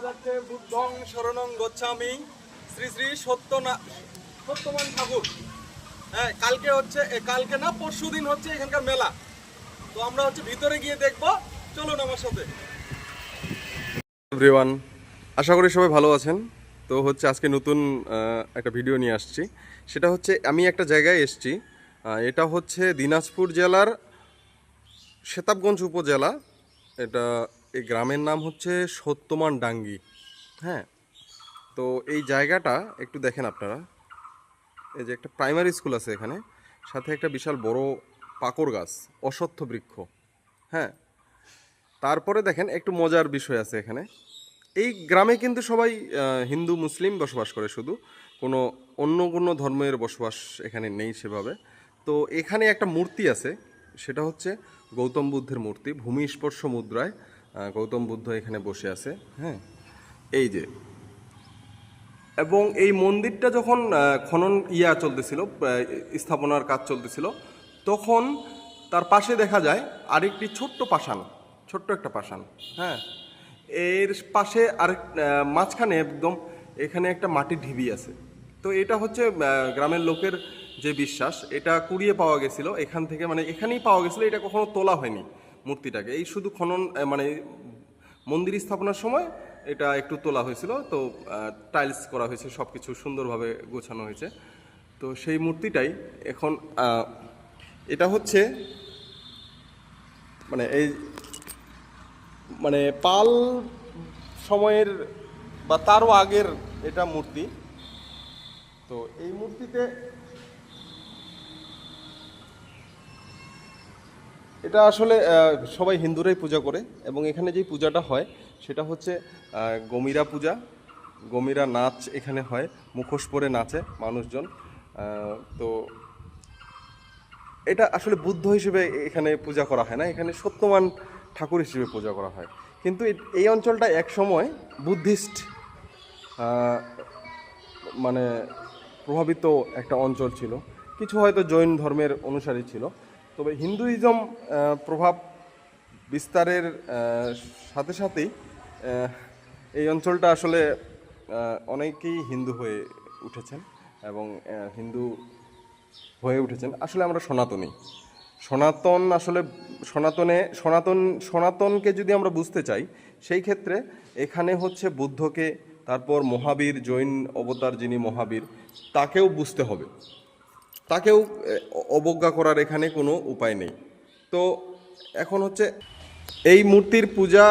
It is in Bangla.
দেখা যাচ্ছে বুদ্ধং শরণং গচ্ছামি। শ্রী শ্রী সত্যনা সত্যমান ঠাকুর। হ্যাঁ কালকে হচ্ছে কালকে না পরশু দিন হচ্ছে এখানকার মেলা। তো আমরা হচ্ছে ভিতরে গিয়ে দেখব। চলুন আমার সাথে। এভরিওয়ান, আশা করি সবাই ভালো আছেন। তো হচ্ছে আজকে নতুন একটা ভিডিও নিয়ে আসছি। সেটা হচ্ছে, আমি একটা জায়গায় এসেছি। এটা হচ্ছে দিনাজপুর জেলার সেতাবগঞ্জ উপজেলা। এটা এই গ্রামের নাম হচ্ছে সত্যমান ডাঙ্গি। হ্যাঁ? তো এই জায়গাটা একটু দেখেন আপনারা। এই যে একটা প্রাইমারি স্কুল আছে এখানে। সাথে একটা বিশাল বড় পাকর গাছ অশ্বত্থ বৃক্ষ। হ্যাঁ? তারপরে দেখেন একটু মজার বিষয় আছে এখানে। এই গ্রামে কিন্তু সবাই হিন্দু, মুসলিম বসবাস করে শুধু। কোনো অন্য কোনো ধর্মের বসবাস এখানে নেই সেভাবে। তো এখানে একটা মূর্তি আছে। সেটা হচ্ছে গৌতম বুদ্ধের মূর্তি, ভূমি স্পর্শ মুদ্রায়। গৌতম বুদ্ধ এখানে বসে আছে হ্যাঁ? এই যে, এবং এই মন্দিরটা যখন খনন ইয়া চলতেছিল স্থাপনার কাজ চলতেছিল, তখন তার পাশে দেখা যায় আরেকটি ছোট্ট পাষাণ, ছোট্ট একটা পাষাণ হ্যাঁ? এর পাশে আরেক মাঝখানে একদম এখানে একটা মাটির ঢিবি আছে। তো এটা হচ্ছে গ্রামের লোকের যে বিশ্বাস, এটা কুড়িয়ে পাওয়া গেছিল, এখান থেকে মানে এখানেই পাওয়া গেছিল, এটা কখনো তোলা হয়নি। মূর্তিটাকে। এই শুধু খনন মানে মন্দির স্থাপনার সময় এটা একটু তোলা হয়েছিল, তো টাইলস করা হয়েছে সব কিছু সুন্দরভাবে গোছানো হয়েছে। তো সেই মূর্তিটাই এখন এটা হচ্ছে মানে এই মানে পাল সময়ের বা তারও আগের এটা মূর্তি। তো এই মূর্তিতে এটা আসলে সবাই হিন্দুরাই পূজা করে এবং এখানে যেই পূজাটা হয় সেটা হচ্ছে গমিরা পূজা। গমিরা নাচ এখানে হয়, মুখোশ পরে নাচে মানুষজন। তো এটা আসলে বুদ্ধ হিসেবে এখানে পূজা করা হয় না, এখানে সত্যমান ঠাকুর হিসেবে পূজা করা হয়। কিন্তু এই অঞ্চলটা এক সময় বুদ্ধিস্ট মানে প্রভাবিত একটা অঞ্চল ছিল। কিছু হয়তো জৈন ধর্মের অনুসারী ছিল। তবে হিন্দুইজম প্রভাব বিস্তারের সাথে সাথেই এই অঞ্চলটা আসলে অনেকেই হিন্দু হয়ে উঠেছেন এবং হিন্দু হয়ে উঠেছেন। আসলে আমরা সনাতনী। সনাতন আসলে, সনাতনে, সনাতন, সনাতনকে যদি আমরা বুঝতে চাই, সেই ক্ষেত্রে এখানে হচ্ছে বুদ্ধকে, তারপর মহাবীর, জৈন অবতার যিনি মহাবীর, তাকেও বুঝতে হবে। তাকেও অবজ্ঞা করার এখানে কোনো উপায় নেই। তো এখন হচ্ছে এই মূর্তির পূজা